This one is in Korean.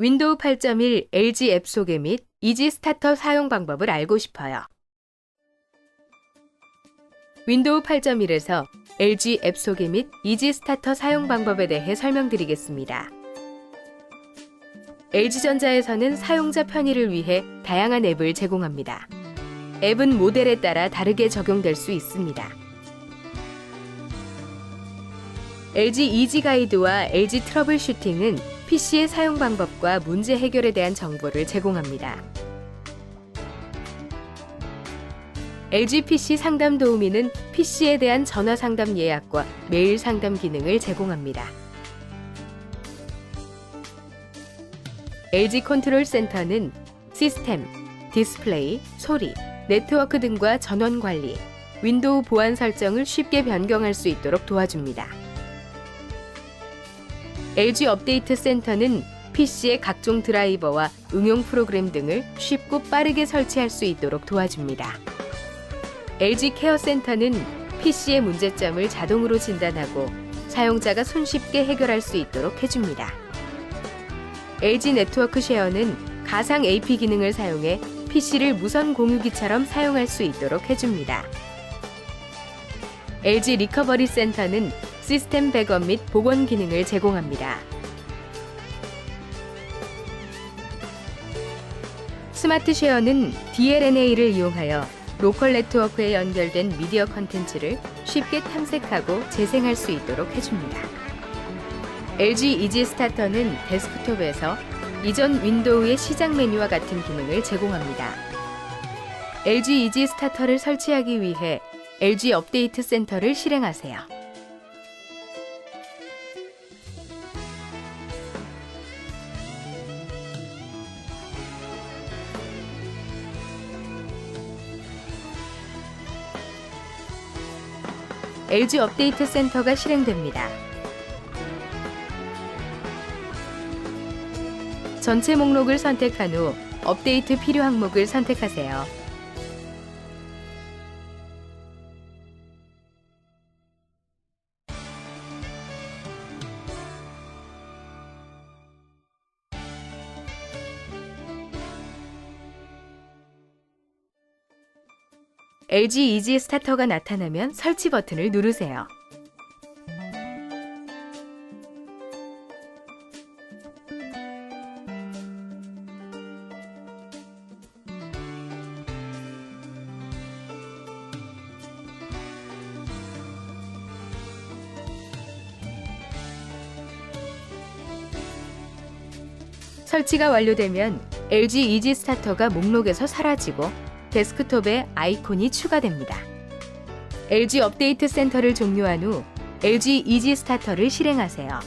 윈도우 8.1 LG 앱 소개 및 이지 스타터 사용 방법을 알고 싶어요. 윈도우 8.1에서 LG 앱 소개 및 이지 스타터 사용 방법에 대해 설명드리겠습니다. LG전자에서는 사용자 편의를 위해 다양한 앱을 제공합니다. 앱은 모델에 따라 다르게 적용될 수 있습니다. LG 이지 가이드와 LG 트러블 슈팅은 PC의 사용 방법과 문제 해결에 대한 정보를 제공합니다. LG PC 상담 도우미는 PC에 대한 전화 상담 예약과 메일 상담 기능을 제공합니다. LG 컨트롤 센터는 시스템, 디스플레이, 소리, 네트워크 등과 전원 관리, 윈도우 보안 설정을 쉽게 변경할 수 있도록 도와줍니다. LG 업데이트 센터는 PC의 각종 드라이버와 응용 프로그램 등을 쉽고 빠르게 설치할 수 있도록 도와줍니다. LG 케어 센터는 PC의 문제점을 자동으로 진단하고 사용자가 손쉽게 해결할 수 있도록 해줍니다. LG 네트워크 쉐어는 가상 AP 기능을 사용해 PC를 무선 공유기처럼 사용할 수 있도록 해줍니다. LG 리커버리 센터는 시스템 백업 및 복원 기능을 제공합니다. 스마트 쉐어는 DLNA를 이용하여 로컬 네트워크에 연결된 미디어 컨텐츠를 쉽게 탐색하고 재생할 수 있도록 해줍니다. LG 이지 스타터는 데스크톱에서 이전 윈도우의 시작 메뉴와 같은 기능을 제공합니다. LG 이지 스타터를 설치하기 위해 LG 업데이트 센터를 실행하세요. LG 업데이트 센터가 실행됩니다. 전체 목록을 선택한 후 업데이트 필요 항목을 선택하세요. LG 이지 스타터가 나타나면 설치 버튼을 누르세요. 설치가 완료되면 LG 이지 스타터가 목록에서 사라지고 데스크톱에 아이콘이 추가됩니다. LG 업데이트 센터를 종료한 후 LG 이지 스타터를 실행하세요.